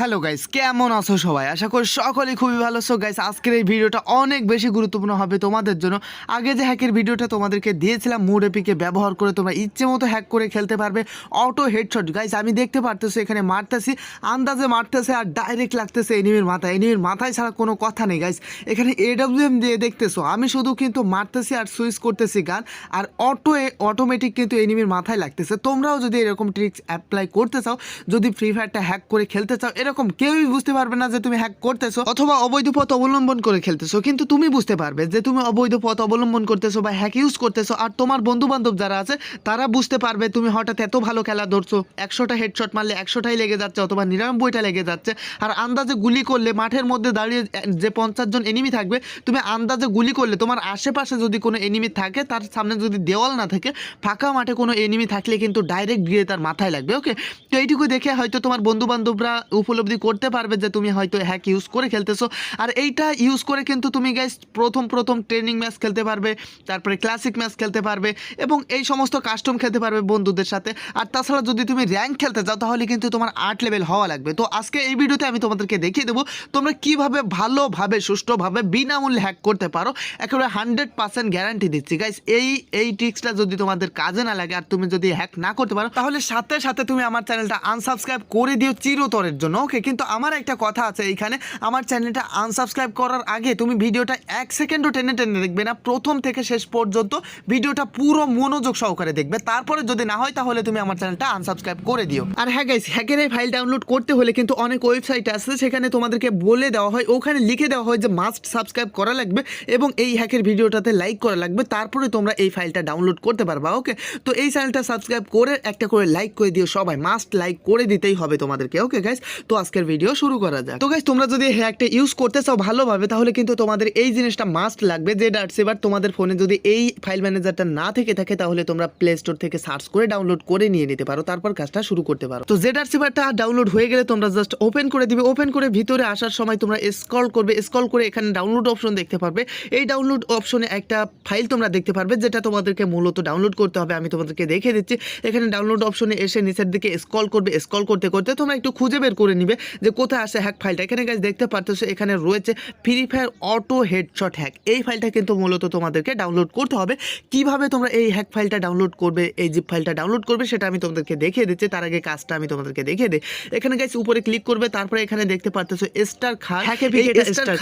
Hello guys কেমন আছো সবাই? আশা করি সকলেই খুবই ভালো সো গাইস আজকের এই ভিডিওটা অনেক বেশি গুরুত্বপূর্ণ হবে তোমাদের জন্য। আগে যে হ্যাকের ভিডিওটা তোমাদেরকে দিয়েছিলাম মুড এপিকে ব্যবহার করে তোমরা ইচ্ছে মতো হ্যাক করে খেলতে পারবে। অটো হেডশট গাইস আমি দেখতে পারতেছি, এখানে মারতেছি। আন্দাজে মারতেছে আর ডাইরেক্ট লাগতেছে এনিমির মাথায়। এনিমির মাথায় ছাড়া কোনো কথা নেই গাইস এখানে এডব্লিউএম দিয়ে দেখতেছো, আমি শুধু কিন্তু মারতেছি আর সুইচ করতেছি গান। আর অটো অটোমেটিক কিন্তু এনিমির মাথায় লাগতেছে। তোমরাও যদি এরকম ট্রিক্স অ্যাপ্লাই করতে চাও, যদি ফ্রি ফায়ারটা হ্যাক করে খেলতে চাও এরকম কেউই বুঝতে পারবে না যে তুমি হ্যাক করতেছো অথবা অবৈধ পথ অবলম্বন করে খেলতেছো, কিন্তু তুমি বুঝতে পারবে যে তুমি অবৈধ পথ অবলম্বন করতেছো বা হ্যাক ইউজ করতেছো আর তোমার বন্ধু বান্ধব যারা আছে, তারা বুঝতে পারবে তুমি হঠাৎ এত ভালো খেলা ধরছো, একশোটা হেডশট মারলে একশোটাই লেগে যাচ্ছে অথবা নিরানব্বইটা লেগে যাচ্ছে আর আন্দাজে গুলি করলে মাঠের মধ্যে দাঁড়িয়ে যে পঞ্চাশ জন এনিমি থাকবে, তুমি আন্দাজে গুলি করলে তোমার আশেপাশে যদি কোনো এনিমি থাকে, তার সামনে যদি দেওয়াল না থাকে, ফাঁকা মাঠে কোনো এনিমি থাকলে কিন্তু ডাইরেক্ট গিয়ে তার মাথায় লাগবে ওকে তো এইটুকু দেখে হয়তো তোমার বন্ধু বান্ধবরা উপলব্ধি করতে পারবে যে তুমি হয়তো হ্যাক ইউজ করে খেলতেছো। আর এইটা ইউজ করে কিন্তু তুমি গাইস প্রথম প্রথম ট্রেনিং ম্যাচ খেলতে পারবে, তারপরে ক্লাসিক ম্যাচ খেলতে পারবে এবং এই সমস্ত কাস্টম খেলতে পারবে বন্ধুদের সাথে। আর তাছাড়া যদি তুমি র্যাঙ্ক খেলতে যাও তাহলে কিন্তু তোমার আট লেভেল হওয়া লাগবে। তো আজকে এই ভিডিওতে আমি তোমাদেরকে দেখিয়ে দেবো, তোমরা কীভাবে ভালোভাবে, সুষ্ঠুভাবে বিনামূল্যে হ্যাক করতে পারো। একেবারে হান্ড্রেড পার্সেন্ট গ্যারান্টি দিচ্ছি। গাইস এই এই ট্রিক্সটা যদি তোমাদের কাজে না লাগে, আর তুমি যদি হ্যাক না করতে পারো, তাহলে সাথে সাথে তুমি আমার চ্যানেলটা আনসাবস্ক্রাইব করে দিও চিরতরের জন্য ওকে কিন্তু আমার একটা কথা আছে এইখানে। আমার চ্যানেলটা আনসাবস্ক্রাইব করার আগে তুমি ভিডিওটা এক সেকেন্ডও টেনে টেনে দেখবে না। প্রথম থেকে শেষ পর্যন্ত ভিডিওটা পুরো মনোযোগ সহকারে দেখবে। তারপরে যদি না হয়, তাহলে তুমি আমার চ্যানেলটা আনসাবস্ক্রাইব করে দিও। আর হ্যাঁ গাইস হ্যাকের এই ফাইল ডাউনলোড করতে হলে কিন্তু অনেক ওয়েবসাইট আছে সেখানে তোমাদেরকে বলে দেওয়া হয়। ওখানে লিখে দেওয়া হয় যে মাস্ট সাবস্ক্রাইব করা লাগবে এবং এই হ্যাকের ভিডিওটাতে লাইক করা লাগবে। তারপরে তোমরা এই ফাইলটা ডাউনলোড করতে পারবা ওকে তো এই চ্যানেলটা সাবস্ক্রাইব করে একটা করে লাইক করে দিও। সবাই মাস্ট লাইক করে দিতেই হবে তোমাদেরকে ওকে গাইস তো আজকের ভিডিও শুরু করা যাক। তো গাইজ তোমরা যদি হ্যাকটা ইউজ করতে চাও ভালোভাবে, তাহলে কিন্তু তোমাদের এই জিনিসটা মাস্ট লাগবে যে ডাট সেভার তোমাদের ফোনে যদি এই ফাইল ম্যানেজারটা না থেকে থাকে, তাহলে তোমরা প্লে স্টোর থেকে সার্চ করে ডাউনলোড করে নিয়ে নিতে পারো, তারপর কাজটা শুরু করতে পারো। তো যে জেড সেভারটা ডাউনলোড হয়ে গেলে তোমরা জাস্ট ওপেন করে দিবে। ওপেন করে ভিতরে আসার সময় তোমরা স্ক্রল করবে স্ক্রল করে এখানে ডাউনলোড অপশন দেখতে পারবে। এই ডাউনলোড অপশনে একটা ফাইল তোমরা দেখতে পারবে, যেটা তোমাদেরকে মূলত ডাউনলোড করতে হবে। আমি তোমাদেরকে দেখে দিচ্ছি। এখানে ডাউনলোড অপশনে এসে নিচের দিকে স্ক্রল করবে। স্ক্রল করতে করতে তোমরা একটু খুঁজে বের করে নিবে যে কোথায় আসে হ্যাক ফাইলটা এখানে গাছ দেখতে পারতেছো এখানে রয়েছে free fire auto headshot hack এই ফাইলটা কিন্তু মূলত তোমাদেরকে ডাউনলোড করতে হবে। কীভাবে তোমরা এই হ্যাক ফাইলটা ডাউনলোড করবে এই জিপ ফাইলটা ডাউনলোড করবে সেটা আমি তোমাদেরকে দেখিয়ে দিচ্ছি। তার আগে কাজটা আমি তোমাদেরকে দেখিয়ে দিই। এখানে গাইস উপরে ক্লিক করবে তারপরে এখানে দেখতে পারতেছো স্টার স্টার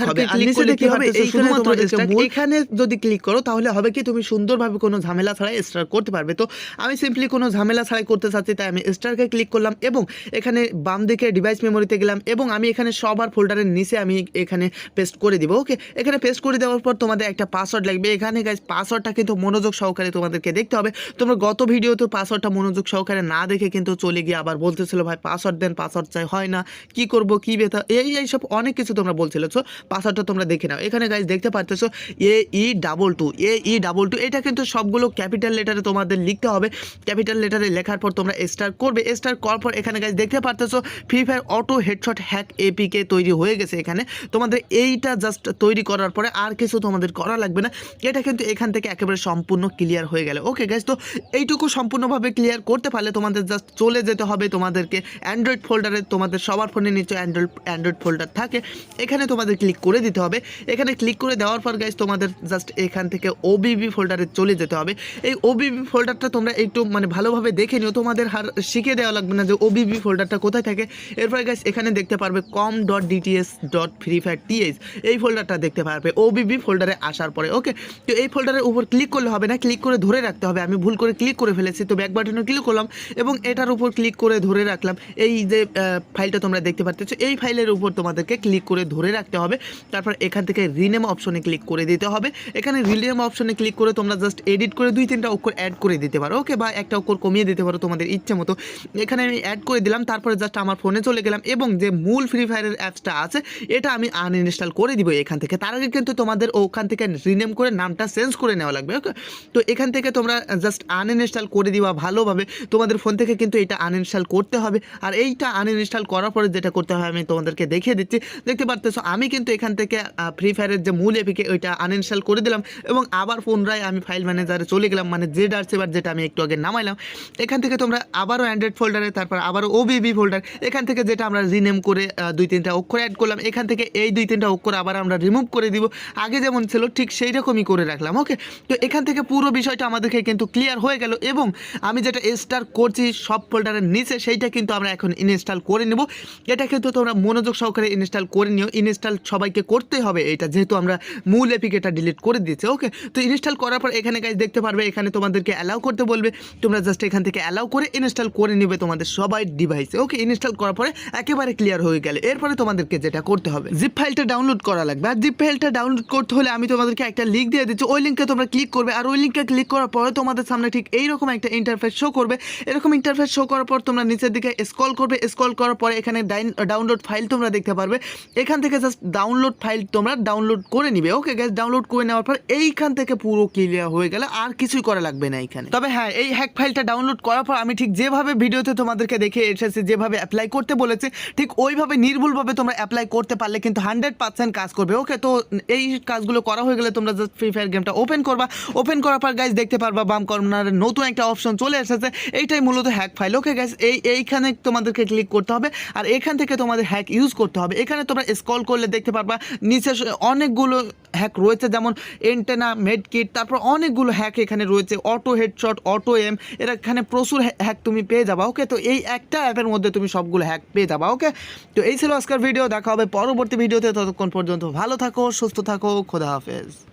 এখানে যদি ক্লিক করো তাহলে হবে কি তুমি সুন্দরভাবে কোনো ঝামেলা ছাড়াই স্টার করতে পারবে। তো আমি সিম্পলি কোনো ঝামেলা ছাড়াই করতে চাচ্ছি তাই আমি স্টারকে ক্লিক করলাম এবং এখানে বাম দিকে ডিভাইস মেমোরিতে গেলাম এবং আমি এখানে সবার ফোল্ডারের নিচে আমি এখানে পেস্ট করে দিব ওকে এখানে পেস্ট করে দেওয়ার পর তোমাদের একটা পাসওয়ার্ড লাগবে। এখানে গাইজ পাসওয়ার্ডটা কিন্তু মনোযোগ সহকারে তোমাদেরকে দেখতে হবে। তোমরা গত ভিডিওতে পাসওয়ার্ডটা মনোযোগ সহকারে না দেখে কিন্তু চলে গিয়ে আবার বলতেছিল, ভাই পাসওয়ার্ড দেন পাসওয়ার্ড চাই, হয় না। কি করব, কি বেতা এই এই সব অনেক কিছু তোমরা বলছিল সো পাসওয়ার্ডটা তোমরা দেখে নাও। এখানে গাইজ দেখতে পারতেছো A E double two A E double two এটা কিন্তু সবগুলো ক্যাপিটাল লেটারে তোমাদের লিখতে হবে। ক্যাপিটাল লেটারে লেখার পর তোমরা স্টার করবে। স্টার করার পর এখানে গাইজ দেখতে পারতেছো free fire auto headshot hack APK তৈরি হয়ে গেছে এখানে। তোমাদের এইটা জাস্ট তৈরি করার পরে আর কিছু তোমাদের করা লাগবে না। এটা কিন্তু এখান থেকে একেবারে সম্পূর্ণ ক্লিয়ার হয়ে গেল। ওকে গাইজ তো এইটুকু সম্পূর্ণভাবে ক্লিয়ার করতে পারলে তোমাদের জাস্ট চলে যেতে হবে তোমাদেরকে অ্যান্ড্রয়েড ফোল্ডারে তোমাদের সবার ফোনে নিচে অ্যান্ড্রয়েড অ্যান্ড্রয়েড ফোল্ডার থাকে। এখানে তোমাদের ক্লিক করে দিতে হবে। এখানে ক্লিক করে দেওয়ার পর গাইজ তোমাদের জাস্ট এখান থেকে ওবিবি ফোল্ডারে চলে যেতে হবে। এই ওবিবি ফোল্ডারটা তোমরা একটু মানে ভালোভাবে দেখে নিও। তোমাদের হার শিখে দেওয়া লাগবে না যে ওবিবি ফোল্ডারটা কোথায় থাকে। এরপরে গাইজ এখানে দেখতে পারবে com dot DTS dot free fire TS এই ফোল্ডারটা দেখতে পারবে। ওবিবি ফোল্ডারে আসার পরে ওকে তো এই ফোল্ডারের উপর ক্লিক করলে হবে না ক্লিক করে ধরে রাখতে হবে। আমি ভুল করে ক্লিক করে ফেলেছি, তো ব্যাক বাটনে ক্লিক করলাম এবং এটার উপর ক্লিক করে ধরে রাখলাম। এই যে ফাইলটা তোমরা দেখতে পাচ্ছ এই ফাইলের উপর তোমাদেরকে ক্লিক করে ধরে রাখতে হবে। তারপর এখান থেকে রিনেম অপশনে ক্লিক করে দিতে হবে। এখানে রিনেম অপশনে ক্লিক করে তোমরা জাস্ট এডিট করে দুই তিনটা অক্ষর অ্যাড করে দিতে পারো ওকে বা একটা অক্ষর কমিয়ে দিতে পারো তোমাদের ইচ্ছে মতো এখানে আমি অ্যাড করে দিলাম, তারপরে জাস্ট আমার ফোনে চলে গেলাম। এবং যে মূল ফ্রি ফায়ারের অ্যাপসটা আছে, এটা আমি আনইনস্টল করে দিব এখান থেকে। তার আগে কিন্তু তোমাদের ওখান থেকে রিনেম করে নামটা চেঞ্জ করে নেওয়া লাগবে ওকে তো এখান থেকে তোমরা জাস্ট আনইনস্টল করে দিবা ভালোভাবে। তোমাদের ফোন থেকে কিন্তু এটা আনইনস্টল করতে হবে। আর এইটা আনইনস্টল করার পরে যেটা করতে হয়, আমি তোমাদেরকে দেখিয়ে দিচ্ছি। দেখতে পারতেছো, আমি কিন্তু এখান থেকে ফ্রি ফায়ারের যে মূল এপিকে ওইটা আনইনস্টল করে দিলাম এবং আবার পুনরায় আমি ফাইল ম্যানেজারে চলে গেলাম মানে জেড আর সেবার যেটা আমি একটু আগে নামাইলাম। এখান থেকে তোমরা আবারও অ্যান্ড্রয়েড ফোল্ডারে তারপর আবারও ওবিবি ফোল্ডার এখান থেকে যেটা আমরা রিনেম করে দুই তিনটা অক্ষর অ্যাড করলাম। এখান থেকে এই দুই তিনটা অক্ষর আবার আমরা রিমুভ করে দিব। আগে যেমন ছিল, ঠিক সেই রকমই করে রাখলাম ওকে তো এখান থেকে পুরো বিষয়টা আমাদেরকে কিন্তু ক্লিয়ার হয়ে গেল এবং আমি যেটা স্টার করছি সব ফোল্ডারের নিচে, সেইটা কিন্তু আমরা এখন ইনস্টল করে নেব। এটা কিন্তু তোমরা মনোযোগ সহকারে ইনস্টল করে নিও। ইনস্টল সবাইকে করতে হবে এটা, যেহেতু আমরা মূল এপিক এটা ডিলিট করে দিয়েছি ওকে তো ইনস্টল করার পর এখানে গাইজ দেখতে পারবে, এখানে তোমাদেরকে অ্যালাউ করতে বলবে। তোমরা জাস্ট এখান থেকে অ্যালাউ করে ইনস্টল করে নেবে তোমাদের সবাই ডিভাইসে ওকে ইনস্টল করার পরে একেবারে ক্লিয়ার হয়ে গেলে। এরপরে তোমাদেরকে যেটা করতে হবে জিপ ফাইলটা ডাউনলোড করা লাগবে। আর জিপ ফাইলটা ডাউনলোড করতে হলে আমি তোমাদেরকে একটা লিঙ্ক দিয়ে দিচ্ছি। ওই লিঙ্কে তোমরা ক্লিক করবে। আর ওই লিঙ্কে ক্লিক করার পরে তোমাদের সামনে ঠিক এইরকম একটা ইন্টারফেস শো করবে। এরকম ইন্টারফেস শো করার পর তোমরা নিচের দিকে স্ক্রল করবে। স্ক্রল করার পরে এখানে ডাউনলোড ফাইল তোমরা দেখতে পারবে। এখান থেকে জাস্ট ডাউনলোড ফাইল তোমরা ডাউনলোড করে নিবে। ওকে গ্যাস ডাউনলোড করে নেওয়ার পর এইখান থেকে পুরো ক্লিয়ার হয়ে গেলে। আর কিছুই করা লাগবে না এখানে। তবে হ্যাঁ এই হ্যাক ফাইলটা ডাউনলোড করার পর আমি ঠিক যেভাবে ভিডিওতে তোমাদেরকে দেখে এসেছি, যেভাবে অ্যাপ্লাই করতে বলেছে ঠিক ওইভাবে নির্ভুলভাবে তোমরা অ্যাপ্লাই করতে পারলে কিন্তু হান্ড্রেড পার্সেন্ট কাজ করবে। ওকে তো এই কাজগুলো করা হয়ে গেলে তোমরা জাস্ট ফ্রি ফায়ার গেমটা ওপেন করবা। ওপেন করার পর গাইজ দেখতে পারবা বাম কর্নারে নতুন একটা অপশন চলে এসেছে। এইটাই মূলত হ্যাক ফাইল ওকে গাইজ এই, এইখানে তোমাদেরকে ক্লিক করতে হবে আর এখান থেকে তোমাদের হ্যাক ইউজ করতে হবে। এখানে তোমরা স্ক্রল করলে দেখতে পারবা, নিচে অনেকগুলো হ্যাক রয়েছে, যেমন এন্টেনা মেডকিট তারপর অনেকগুলো হ্যাক এখানে রয়েছে অটো হেডশট অটো এম এরা এখানে প্রচুর হ্যাক তুমি পেয়ে যাবা ওকে তো এই একটা অ্যাপের মধ্যে তুমি সবগুলো হ্যাক পেয়ে যাবা ওকে তো এই ছিল আজকের ভিডিও দেখা হবে পরবর্তী ভিডিওতে ততক্ষণ পর্যন্ত ভালো থাকো, সুস্থ থাকো, খোদা হাফেজ।